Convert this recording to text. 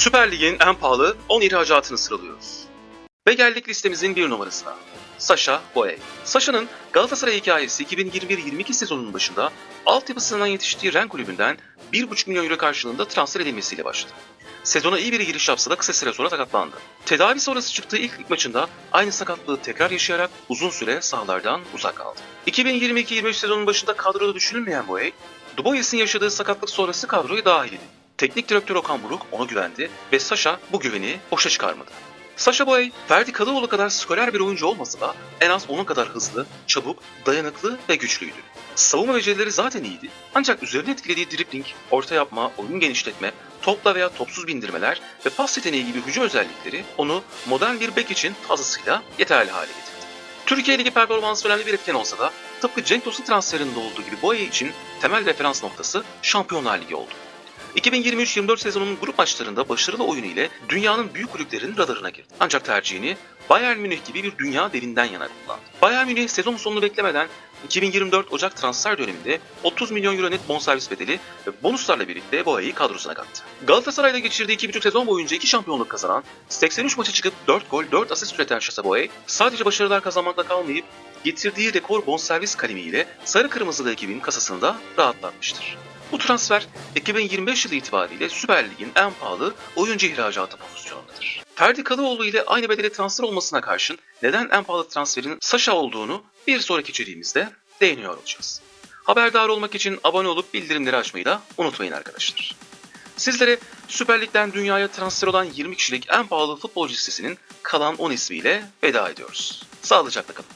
Süper Lig'in en pahalı 10 ihracatını sıralıyoruz. Ve geldik listemizin bir numarasına. Sasha Boey. Sasha'nın Galatasaray hikayesi 2021-22 sezonunun başında altyapısından yetiştiği Ren kulübünden 1,5 milyon euro karşılığında transfer edilmesiyle başladı. Sezona iyi bir giriş yapsa da kısa süre sonra sakatlandı. Tedavi sonrası çıktığı ilk lig maçında aynı sakatlığı tekrar yaşayarak uzun süre sahalardan uzak kaldı. 2022-23 sezonun başında kadroda düşünülmeyen Boey, Dubois'in yaşadığı sakatlık sonrası kadroya dahil edildi. Teknik direktör Okan Buruk ona güvendi ve Sasha bu güveni boşa çıkarmadı. Sasha Boey, Ferdi Kadıoğlu kadar skorer bir oyuncu olmasa da en az onun kadar hızlı, çabuk, dayanıklı ve güçlüydü. Savunma becerileri zaten iyiydi. Ancak üzerine etkilediği dribling, orta yapma, oyun genişletme, topla veya topsuz bindirmeler ve pas yeteneği gibi hücum özellikleri onu modern bir bek için fazlasıyla yeterli hale getirdi. Türkiye Ligi performansı önemli bir etken olsa da tıpkı Cenk Tosun transferinde olduğu gibi Boye için temel referans noktası Şampiyonlar Ligi oldu. 2023-24 sezonunun grup maçlarında başarılı oyunu ile dünyanın büyük kulüplerinin radarına girdi. Ancak tercihini Bayern Münih gibi bir dünya devinden yana kullandı. Bayern Münih sezon sonunu beklemeden 2024 Ocak transfer döneminde 30 milyon euro net bonservis bedeli ve bonuslarla birlikte Boya'yı kadrosuna kattı. Galatasaray'da geçirdiği 2,5 sezon boyunca 2 şampiyonluk kazanan, 83 maça çıkıp 4 gol 4 asist üreten Şasa Boya sadece başarılar kazanmakla kalmayıp getirdiği rekor bonservis kalemiyle sarı kırmızılı ekibin kasasını da rahatlatmıştır. Bu transfer 2025 yılı itibariyle Süper Lig'in en pahalı oyuncu ihracatı pozisyonundadır. Ferdi Kadıoğlu ile aynı bedele transfer olmasına karşın neden en pahalı transferin Sasha olduğunu bir sonraki içeriğimizde değiniyor olacağız. Haberdar olmak için abone olup bildirimleri açmayı da unutmayın arkadaşlar. Sizlere Süper Lig'den dünyaya transfer olan 20 kişilik en pahalı futbol listesinin kalan 10 ismiyle veda ediyoruz. Sağlıcakla kalın.